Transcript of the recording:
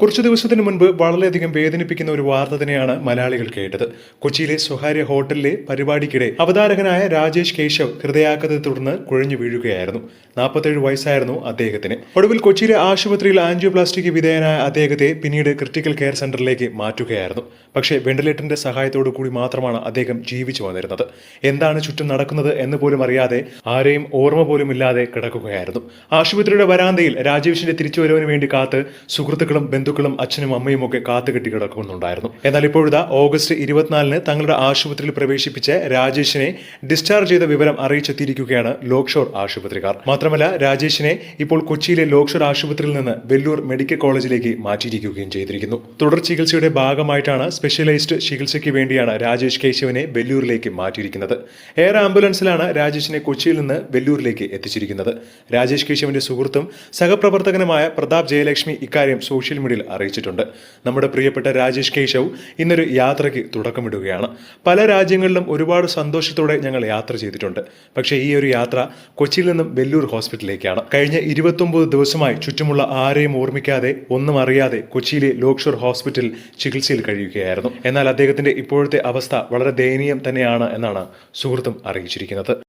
കുറച്ചു ദിവസത്തിന് മുൻപ് വളരെയധികം വേദനിപ്പിക്കുന്ന ഒരു വാർത്ത തന്നെയാണ് മലയാളികൾ കേട്ടത്. കൊച്ചിയിലെ സ്വകാര്യ ഹോട്ടലിലെ പരിപാടിക്കിടെ അവതാരകനായ രാജേഷ് കേശവ് ഹൃദയാഘാതത്തെ തുടർന്ന് കുഴഞ്ഞു വീഴുകയായിരുന്നു. നാൽപ്പത്തേഴ് വയസ്സായിരുന്നു അദ്ദേഹത്തിന്. ഒടുവിൽ കൊച്ചിയിലെ ആശുപത്രിയിൽ ആൻജിയോപ്ലാസ്റ്റിക് വിധേയനായ അദ്ദേഹത്തെ പിന്നീട് ക്രിട്ടിക്കൽ കെയർ സെന്ററിലേക്ക് മാറ്റുകയായിരുന്നു. പക്ഷേ വെന്റിലേറ്ററിന്റെ സഹായത്തോടു കൂടി മാത്രമാണ് അദ്ദേഹം ജീവിച്ചു വന്നിരുന്നത്. എന്താണ് ചുറ്റും നടക്കുന്നത് എന്ന് പോലും അറിയാതെ ആരെയും ഓർമ്മ പോലും ഇല്ലാതെ കിടക്കുകയായിരുന്നു. ആശുപത്രിയുടെ വരാന്തയിൽ രാജേഷിന്റെ തിരിച്ചുവരവിന് വേണ്ടി കാത്ത് സുഹൃത്തുക്കളും ബന്ധുക്കളും അച്ഛനും അമ്മയും ഒക്കെ കാത്തുകെട്ടി കിടക്കുന്നുണ്ടായിരുന്നു. എന്നാൽ ഇപ്പോഴത്തെ ഓഗസ്റ്റ് ഇരുപത്തിനാലിന് തങ്ങളുടെ ആശുപത്രിയിൽ പ്രവേശിപ്പിച്ച രാജേഷിനെ ഡിസ്ചാർജ് ചെയ്ത വിവരം അറിയിച്ചെത്തിയിരിക്കുകയാണ് ലോക്ഷോർ ആശുപത്രിക്കാർ. മാത്രമല്ല രാജേഷിനെ ഇപ്പോൾ കൊച്ചിയിലെ ലോക്ഷോർ ആശുപത്രിയിൽ നിന്ന് വെല്ലൂർ മെഡിക്കൽ കോളേജിലേക്ക് മാറ്റിയിരിക്കുകയും ചെയ്തിരിക്കുന്നു. തുടർ ചികിത്സയുടെ ഭാഗമായിട്ടാണ് സ്പെഷ്യലൈസ്ഡ് ചികിത്സയ്ക്ക് വേണ്ടിയാണ് രാജേഷ് കേശവനെ വെല്ലൂരിലേക്ക് മാറ്റിയിരിക്കുന്നത്. എയർ ആംബുലൻസിലാണ് രാജേഷിനെ കൊച്ചിയിൽ നിന്ന് വെല്ലൂരിലേക്ക് എത്തിച്ചിരിക്കുന്നത്. രാജേഷ് കേശവന്റെ സുഹൃത്തും സഹപ്രവർത്തകനുമായ പ്രതാപ് ജയലക്ഷ്മി ഇക്കാര്യം സോഷ്യൽ മീഡിയയിൽ അറിയിച്ചിട്ടുണ്ട്. നമ്മുടെ പ്രിയപ്പെട്ട രാജേഷ് കേശവ് ഇന്നൊരു യാത്രയ്ക്ക് തുടക്കമിടുകയാണ്. പല രാജ്യങ്ങളിലും ഒരുപാട് സന്തോഷത്തോടെ ഞങ്ങൾ യാത്ര ചെയ്തിട്ടുണ്ട്. പക്ഷേ ഈ ഒരു യാത്ര കൊച്ചിയിൽ നിന്നും വെല്ലൂർ ഹോസ്പിറ്റലിലേക്കാണ്. കഴിഞ്ഞ ഇരുപത്തൊമ്പത് ദിവസമായി ചുറ്റുമുള്ള ആരെയും ഓർമ്മിക്കാതെ ഒന്നും അറിയാതെ കൊച്ചിയിലെ ലോക്ഷർ ഹോസ്പിറ്റൽ ചികിത്സയിൽ കഴിയുകയായിരുന്നു. എന്നാൽ അദ്ദേഹത്തിന്റെ ഇപ്പോഴത്തെ അവസ്ഥ വളരെ ദയനീയം തന്നെയാണ് എന്നാണ് സുഹൃത്തും അറിയിച്ചിരിക്കുന്നത്.